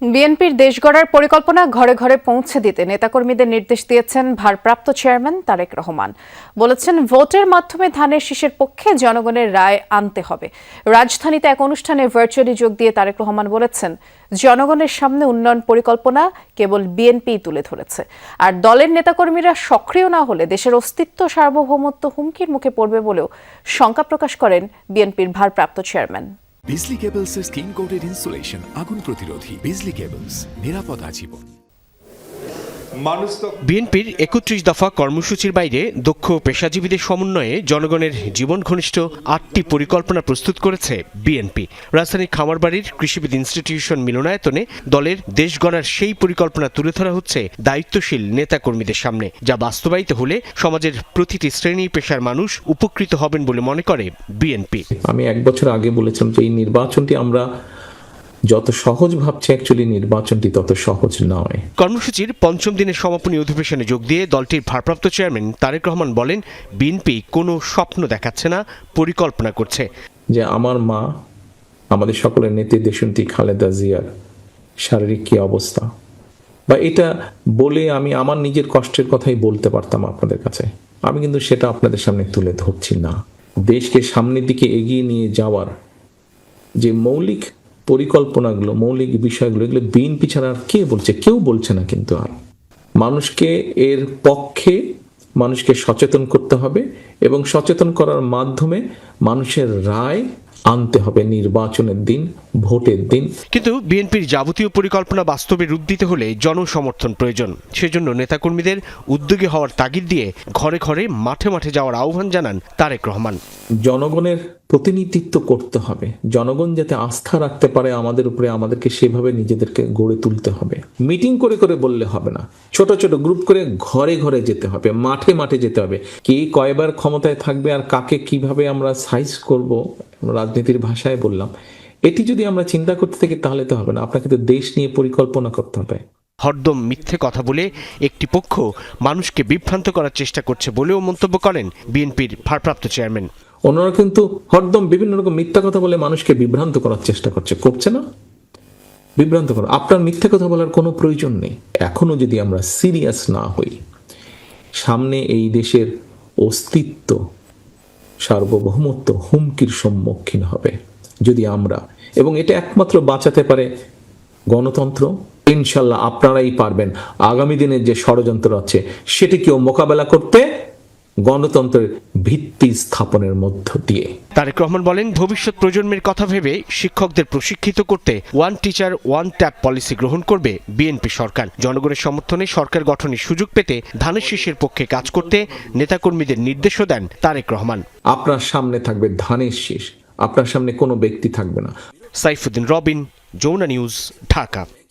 বিএনপির দেশ গড়ার পরিকল্পনা ঘরে ঘরে পৌঁছে দিতে নেতাকর্মীদের নির্দেশ দিয়েছেন ভারপ্রাপ্ত চেয়ারম্যান তারেক রহমান। বলেছেন, ভোটের মাধ্যমে ধানের শীষের পক্ষে জনগণের রায় আনতে হবে। রাজধানীতে এক অনুষ্ঠানে ভার্চুয়ালি যোগ দিয়ে তারেক রহমান বলেছেন, জনগণের সামনে উন্নয়ন পরিকল্পনা কেবল বিএনপিই তুলে ধরেছে। আর দলের নেতাকর্মীরা সক্রিয় না হলে দেশের অস্তিত্ব সার্বভৌমত্ব হুমকির মুখে পড়বে বলেও শঙ্কা প্রকাশ করেন বিএনপির ভারপ্রাপ্ত চেয়ারম্যান। বিজলি কেবলস এর স্কিন কোটেড ইনসুলেশন আগুন প্রতিরোধী। বিজলি কেবলস নিরাপদ আজীবন। বিএনপির একত্রিশ দফা কর্মসূচির বাইরে দক্ষ পেশাজীবীদের সমন্বয়ে জনগণের জীবন ঘনিষ্ঠ আটটি পরিকল্পনা প্রস্তুত করেছে বিএনপি। রাজধানীর খামারবাড়ির কৃষিবিদ ইনস্টিটিউশন মিলনায়তনে দলের দেশ গড়ার সেই পরিকল্পনা তুলে ধরা হচ্ছে দায়িত্বশীল নেতাকর্মীদের সামনে যা বাস্তবায়িত হলে সমাজের প্রতিটি শ্রেণি পেশার মানুষ উপকৃত হবেন বলে মনে করে বিএনপি। আমি এক বছর আগে বলেছিলাম যে এই নির্বাচনটি আমরা যত সহজ ভাবছে অ্যাকচুয়ালি নির্বাচনটি তত সহজ নয়। কর্মসূচির পঞ্চম দিনের সমাপনী অধিবেশনে যোগ দিয়ে দলটির ভারপ্রাপ্ত চেয়ারম্যান তারেক রহমান বলেন বিএনপি কোনো স্বপ্ন দেখাচ্ছে না পরিকল্পনা করছে। যে আমার মা আমাদের সকলের নেত্রী দেশন্তী খালেদা জিয়ার শারীরিক কি অবস্থা? বা এটা বলে আমি আমার নিজের কষ্টের কথাই বলতে পারতাম আপনাদের কাছে। আমি কিন্তু সেটা আপনাদের সামনে তুলে ধরছি না। দেশকে সামনের দিকে এগিয়ে নিয়ে যাওয়ার যে মৌলিক পরিকল্পনাগুলো, মৌলিক বিষয়গুলো, এগুলো বিএনপি ছাড়া আর কে বলছে? কেউ বলছে না কিন্তু আর। মানুষকে এর পক্ষে মানুষকে সচেতন করতে হবে এবং সচেতন করার মাধ্যমে মানুষের রায় আনতে হবে নির্বাচনের দিন ভোটের দিন। কিন্তু বিএনপির যাবতীয় পরিকল্পনা বাস্তবে রূপ দিতে হলে জনসমর্থন প্রয়োজন। সেজন্য নেতাকর্মীদের উদ্যোগী হওয়ার তাগিদ দিয়ে ঘরে ঘরে মাঠে মাঠে যাওয়ার আহ্বান জানান তারেক রহমান। জনগণের প্রতিনিধিত্ব করতে হবে। জনগণ যাতে আস্থা রাখতে পারে আমাদের উপরে আমাদেরকে সেভাবে নিজেদেরকে গড়ে তুলতে হবে। মিটিং করে করে বললে হবে না। ছোট ছোট গ্রুপ করে ঘরে ঘরে যেতে হবে মাঠে মাঠে যেতে হবে। কে কয়বার ক্ষমতায় থাকবে আর কাকে কীভাবে আমরা সাইজ করব রাজনীতির ভাষায় বললাম। এটি যদি আমরা চিন্তা করতে থাকি তাহলে তো হবে না। আপনাকে তো দেশ নিয়ে পরিকল্পনা করতে হবে। হরদম মিথ্যে কথা বলে একটি পক্ষ মানুষকে বিভ্রান্ত করার চেষ্টা করছে বলেও মন্তব্য করেন বিএনপির ভারপ্রাপ্ত চেয়ারম্যান। অন্যরা কিন্তু হরদম বিভিন্ন রকম মিথ্যা কথা বলে মানুষকে বিভ্রান্ত করার চেষ্টা করছে। করছে না? বিভ্রান্ত করা। আপনার মিথ্যা কথা বলার কোনো প্রয়োজন নেই। এখনও যদি আমরা সিরিয়াস না হই সামনে এই দেশের অস্তিত্ব সার্বভৌমত্ব হুমকির সম্মুখীন হবে। যদি আমরা, এবং এটা একমাত্র বাঁচাতে পারে গণতন্ত্র ইনশাল্লাহ আপনারাই পারবেন। আগামী দিনের যে ষড়যন্ত্র আছে, সেটিকেও মোকাবেলা করতে গণতন্ত্রের ভিত্তি স্থাপনের মধ্য দিয়ে। তারেক রহমান বলেন ভবিষ্যৎ প্রজন্মের কথা ভেবে শিক্ষকদের প্রশিক্ষিত করতে one teacher one tap policy গ্রহণ করবে বিএনপি সরকার। জনগণের সমর্থনে সরকার গঠনের সুযোগ পেতে ধানের শীষের পক্ষে কাজ করতে নেতাকর্মীদের নির্দেশও দেন তারেক রহমান। আপনার সামনে থাকবে ধানের শীষ আপনার সামনে কোনো ব্যক্তি থাকবে না। সাইফুদ্দিন রবিন যৌনা নিউজ ঢাকা।